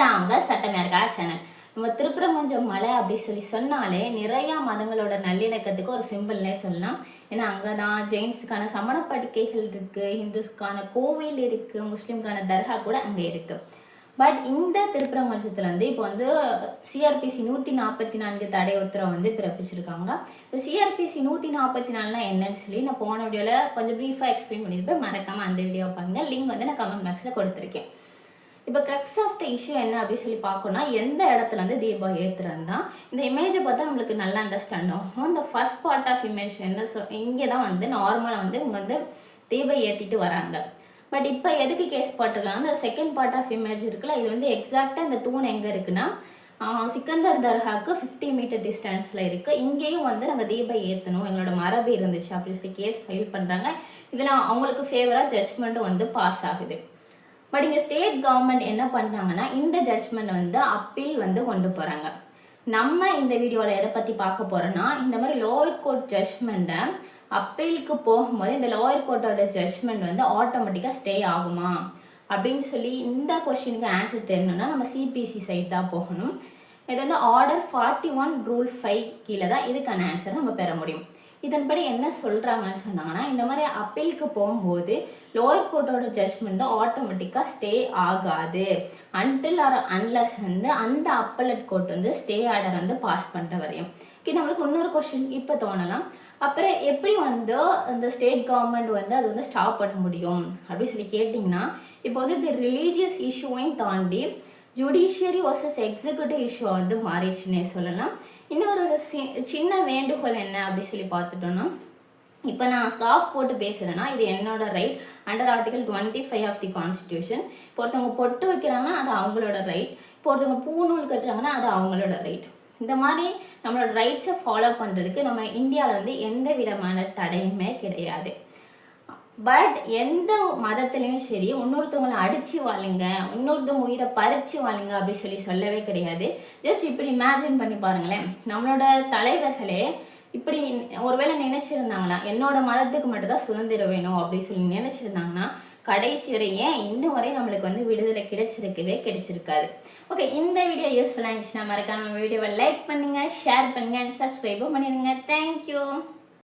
தாங்க சட்டமேற்கா சேனல். நம்ம திருப்பரங்குஞ்சம் மலை அப்படி சொல்லி சொன்னாலே நிறைய மதங்களோட நல்லிணக்கத்துக்கு ஒரு சிம்பிள்னே சொல்லலாம். ஏன்னா அங்கே தான் ஜெயின்ஸுக்கான சமண படுக்கைகள் இருக்கு ஹிந்துஸ்க்கான கோவில் இருக்கு முஸ்லீம்கான தர்கா கூட அங்கே இருக்கு. பட் இந்த திருப்பரங்குன்றத்தில் வந்து இப்போ வந்து சிஆர்பிசி நூற்றி நாற்பத்தி நான்கு தடை உத்தரவு வந்து பிறப்பிச்சிருக்காங்க. இந்த சிஆர்பிசி நூற்றி நாற்பத்தி நாலுனா என்னன்னு சொல்லி நான் போன வீடியோவில் கொஞ்சம் ப்ரீஃபாக எக்ஸ்பிளைன் பண்ணியிருப்பேன். மறக்காமல் அந்த வீடியோ பாருங்க. லிங்க் வந்து நான் கமெண்ட் பாக்ஸில் கொடுத்துருக்கேன். இப்போ க்ரக்ஸ் ஆஃப் த இஷ்யூ என்ன அப்படின்னு சொல்லி பார்க்கணும்னா எந்த இடத்துல வந்து தீபம் ஏற்றுறதுனா இந்த இமேஜை பார்த்தா நம்மளுக்கு நல்லா அண்டர்ஸ்டாண்ட் ஆகும். இந்த ஃபர்ஸ்ட் பார்ட் ஆஃப் இமேஜ் என்ன சொல் இங்கே தான் வந்து நார்மலாக வந்து இவங்க வந்து தீபம் ஏற்றிட்டு வராங்க. பட் இப்போ எதுக்கு கேஸ் போட்டிருக்காங்க? அந்த செகண்ட் பார்ட் ஆஃப் இமேஜ் இருக்குல்ல இது வந்து எக்ஸாக்டாக இந்த தூண் எங்கே இருக்குன்னா சிக்கந்தர் தர்காவுக்கு ஃபிஃப்டி மீட்டர் டிஸ்டன்ஸில் இருக்குது இங்கேயும் வந்து நாங்கள் தீபம் ஏற்றணும் எங்களோட மரபு இருந்துச்சு அப்படின்னு சொல்லி கேஸ் ஃபைல் பண்ணுறாங்க இதில் அவங்களுக்கு ஃபேவராக ஜட்ஜ்மெண்ட்டும் வந்து பாஸ் ஆகுது. பட் இங்கே ஸ்டேட் கவர்மெண்ட் என்ன பண்ணுறாங்கன்னா இந்த ஜட்ஜ்மெண்ட் வந்து அப்பீல் வந்து கொண்டு போகிறாங்க நம்ம இந்த வீடியோவில் எதை பற்றி பார்க்க போகிறோன்னா இந்த மாதிரி லோயர் கோர்ட் ஜட்ஜ்மெண்ட்டை அப்பீலுக்கு போகும்போது இந்த லோயர் கோர்ட்டோட ஜட்ஜ்மெண்ட் வந்து ஆட்டோமேட்டிக்காக ஸ்டே ஆகுமா? அப்படின்னு சொல்லி இந்த கொஷினுக்கு ஆன்சர் தெரியணும்னா நம்ம சிபிசி சைட் தான் போகணும். இது வந்து order forty one rule five கீழே தான் இதுக்கான ஆன்சர் நம்ம பெற முடியும். இதன்படி என்ன சொல்கிறாங்கன்னு சொன்னாங்கன்னா இந்த மாதிரி அப்பீலுக்கு போகும்போது லோயர் கோர்ட்டோட ஜட்ஜ்மெண்ட் ஆட்டோமேட்டிக்காக ஸ்டே ஆகாது. அன்டில் ஆர் அன்லஸ் வந்து அந்த அப்பலட் கோர்ட் வந்து ஸ்டே ஆர்டர் வந்து பாஸ் பண்ணுற வரையும். ஓகே நம்மளுக்கு இன்னொரு கொஸ்டின் இப்போ தோணலாம். அப்புறம் எப்படி வந்து இந்த ஸ்டேட் கவர்மெண்ட் வந்து அது வந்து ஸ்டாப் பண்ண முடியும்? அப்படின்னு சொல்லி கேட்டிங்கன்னா இப்போ வந்து இந்த ரிலீஜியஸ் இஷ்யூவையும் தாண்டி ஜுடிஷியரி வர்சஸ் எக்ஸிக்யூட்டிவ் இஷ்யூ வந்து மாறிடுச்சுன்னே சொல்லலாம். இன்னொரு ஒரு சி- சின்ன வேண்டுகோள் என்ன அப்படி சொல்லி பார்த்துட்டோம்னா இப்போ நான் ஸ்கார்ஃப் போட்டு பேசுகிறேன்னா இது என்னோட right under article twenty five of the constitution இப்போ ஒருத்தவங்க பொட்டு வைக்கிறாங்கன்னா அது அவங்களோட ரைட் இப்போ ஒருத்தவங்க பூநூல் கட்டுறாங்கன்னா அது அவங்களோட ரைட் இந்த மாதிரி நம்மளோட ரைட்ஸை ஃபாலோ பண்ணுறதுக்கு நம்ம இந்தியாவில் வந்து எந்த விதமான தடையுமே கிடையாது. பட் எந்த மதத்துலேயும் சரி இன்னொருத்தவங்களை அடித்து வாழுங்க இன்னொருத்தவங்க உயிரை பறித்து வாழுங்க அப்படின்னு சொல்லி சொல்லவே கிடையாது. ஜஸ்ட் இப்படி இமேஜின் பண்ணி பாருங்களேன். நம்மளோட தலைவர்களே இப்படி ஒருவேளை நினைச்சிருந்தாங்களா என்னோட மதத்துக்கு மட்டும்தான் சுதந்திரம் வேணும் அப்படின்னு சொல்லி நினைச்சிருந்தாங்கன்னா கடைசி வரை ஏன் இன்னும் வரை நம்மளுக்கு வந்து விடுதலை கிடைச்சிருக்கவே கிடைச்சிருக்காது. ஓகே இந்த வீடியோ யூஸ்ஃபுல்லாக இருந்துச்சுன்னா மறக்காம வீடியோவை லைக் பண்ணுங்கள் ஷேர் பண்ணுங்கள் அண்ட் சப்ஸ்கிரைபும் பண்ணிடுங்க. தேங்க்யூ